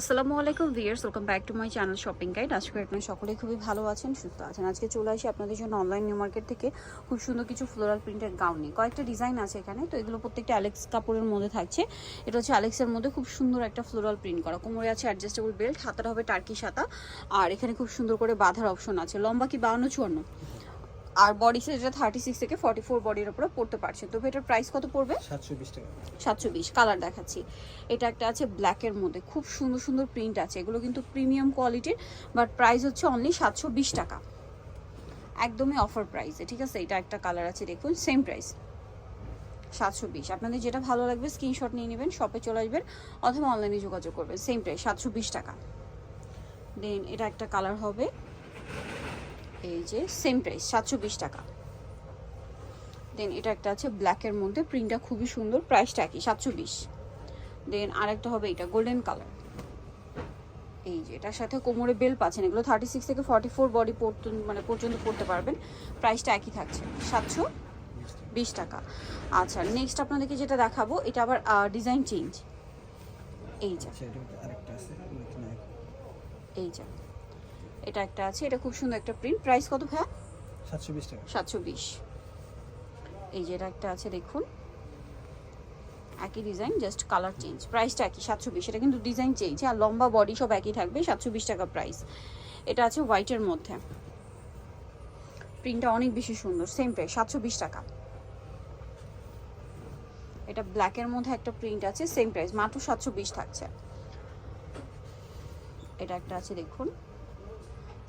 আসসালামু আলাইকুম viewers welcome back to my channel shopping guide. আজকে আপনারা সকলেই খুবই ভালো আছেন, সুস্থ আছেন। আজকে চলে আসি আপনাদের জন্য অনলাইন নিউ মার্কেট থেকে খুব সুন্দর কিছু ফ্লোরাল প্রিন্টের গাউন নিয়ে। কয়েকটা ডিজাইন আছে এখানে, তো এগুলো প্রত্যেকটা অ্যালেক্স কাপড়ের মধ্যে থাকছে। এটা হচ্ছে অ্যালেক্সের মধ্যে খুব সুন্দর একটা ফ্লোরাল প্রিন্ট করা। কোমরে আছে অ্যাডজাস্টেবল বেল্ট হাতাটা হবে টার্কি সাতা আর এখানে খুব সুন্দর করে বাঁধার অপশন আছে। লম্বা কি বাউন্ন চুয়ান্ন? আর বডি সাইজ এটা থার্টি সিক্স থেকে ফর্টি ফোর বডির উপরে পড়তে পারছে তো এটার প্রাইস কত পড়বে? সাতশো বিশ টাকা। সাতশো বিশ কালার দেখাচ্ছি। এটা একটা আছে ব্ল্যাকের মধ্যে। খুব সুন্দর সুন্দর প্রিন্ট আছে। এগুলো কিন্তু প্রিমিয়াম কোয়ালিটির বাট প্রাইস হচ্ছে অনলি সাতশো বিশ টাকা। একদমই অফার প্রাইসে ঠিক আছে? এটা একটা কালার আছে দেখুন সেম প্রাইস সাতশো বিশ আপনাদের যেটা ভালো লাগবে স্ক্রিনশট নিয়ে নেবেন শপে চলে আসবেন অথবা অনলাইনে যোগাযোগ করবেন। সেম প্রাইস সাতশো বিশ টাকা। দেন এটা একটা কালার হবে এই যে সেম প্রাইস সাতশো বিশ টাকা। দেন এটা একটা আছে ব্ল্যাকের মধ্যে প্রিন্টটা খুবই সুন্দর প্রাইসটা একই সাতশো বিশ দেন আরেকটা হবে এটা গোল্ডেন কালার এই যে এটার সাথে কোমরে বেল পাচ্ছেন এগুলো থার্টি সিক্স থেকে ফর্টি ফোর বডি মানে পর্যন্ত পড়তে পারবেন। প্রাইসটা একই থাকছে সাতশো বিশ টাকা। আচ্ছা নেক্সট আপনাদেরকে যেটা দেখাবো এটা আবার ডিজাইন চেঞ্জ এই যে। আচ্ছা এই যে। এটা একটা আছে এটা খুব সুন্দর একটা প্রিন্ট প্রাইস কত ভাইয়া? সাতশো বিশ টাকা। সাতশো বিশ এই যে এটা একটা আছে দেখুন। একই ডিজাইন জাস্ট কালার চেঞ্জ প্রাইসটা একই সাতশো বিশ এটা কিন্তু ডিজাইন চেঞ্জ আর লম্বা বডি সব একই থাকবে সাতশো বিশ টাকা প্রাইস এটা আছে হোয়াইটের মধ্যে। প্রিন্টটা অনেক বেশি সুন্দর সেম প্রাইস সাতশো বিশ টাকা। এটা ব্ল্যাকের মধ্যে একটা প্রিন্ট আছে সেম প্রাইস মাত্র সাতশো বিশ থাকছে। এটা একটা আছে দেখুন।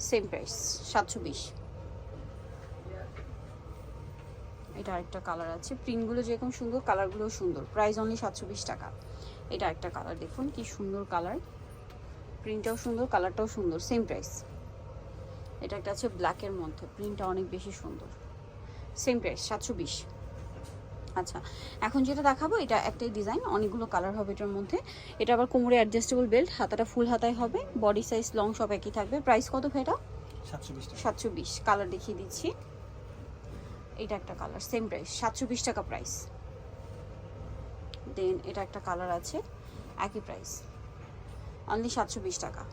সেম প্রাইস, সাতশো বিশ। এটা আরেকটা কালার আছে। প্রিন্টগুলো যেরকম সুন্দর কালারগুলো সুন্দর। প্রাইস অনলি সাতশো বিশ টাকা। এটা একটা কালার দেখুন কি সুন্দর কালার প্রিন্টটাও সুন্দর কালারটাও সুন্দর সেম প্রাইস এটা একটা আছে ব্ল্যাকের মধ্যে প্রিন্টটা অনেক বেশি সুন্দর। সেম প্রাইস সাতশো বিশ। আচ্ছা এখন যেটা দেখাবো এটা একটাই ডিজাইন অনেকগুলো কালার হবে এটার মধ্যে। এটা আবার কোমরে অ্যাডজাস্টেবল বেল্ট হাতাটা ফুল হাতায় হবে। বডি সাইজ লং সব একই থাকবে। প্রাইস কত ভেটা সাতশো বিশ সাতশো বিশ কালার দেখিয়ে দিচ্ছি। এটা একটা কালার সেম প্রাইস সাতশো বিশ টাকা প্রাইস দেন এটা একটা কালার আছে একই প্রাইস অনলি সাতশো বিশ টাকা।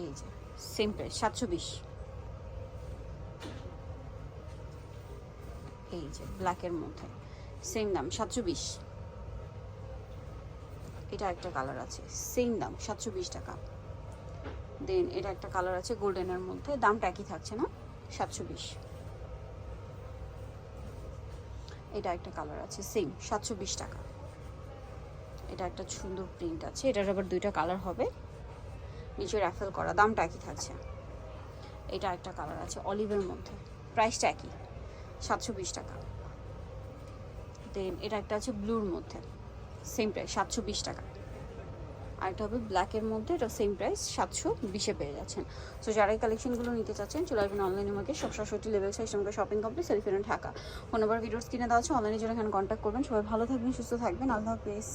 এই যে সেম প্রাইস সাতশো বিশ এই যে ব্ল্যাকের মধ্যে। সেম দাম, সাতশো বিশ। এটা একটা কালার আছে। সেম দাম, সাতশো বিশ টাকা। দেন এটা একটা কালার আছে গোল্ডেনের মধ্যে। দামটা একই থাকছে না, সাতশো বিশ। এটা একটা কালার আছে সেম সাতশো বিশ টাকা। এটা একটা সুন্দর প্রিন্ট আছে। এটার আবার দুইটা কালার হবে। নিচে র্যাফেল করা, দামটা একই থাকছে। এটা একটা কালার আছে অলিভের মধ্যে। প্রাইসটা একই। সাতশো বিশ টাকা। দেন এটা একটা আছে ব্লুর মধ্যে সেম প্রাইস সাতশো বিশ টাকা। আরেকটা হবে ব্ল্যাকের মধ্যে, এটা সেম প্রাইস সাতশো বিশে পেয়ে যাচ্ছেন। সো যারা এই কালেকশনগুলো নিতে চাচ্ছেন, চলে আসবেন অনলাইনে আমাকে সব সাতষট্টি লেভেল সাইজ আমাকে শপিং কমপ্লেক্স সেলফিরেন্ট ঢাকা ফোন নাম্বার ভিডিওস কিনে দেওয়া আছে অনলাইনে যারা এখানে কন্ট্যাক্ট করবেন। সবাই ভালো থাকবেন, সুস্থ থাকবেন। আল্লাহ হাফিজ।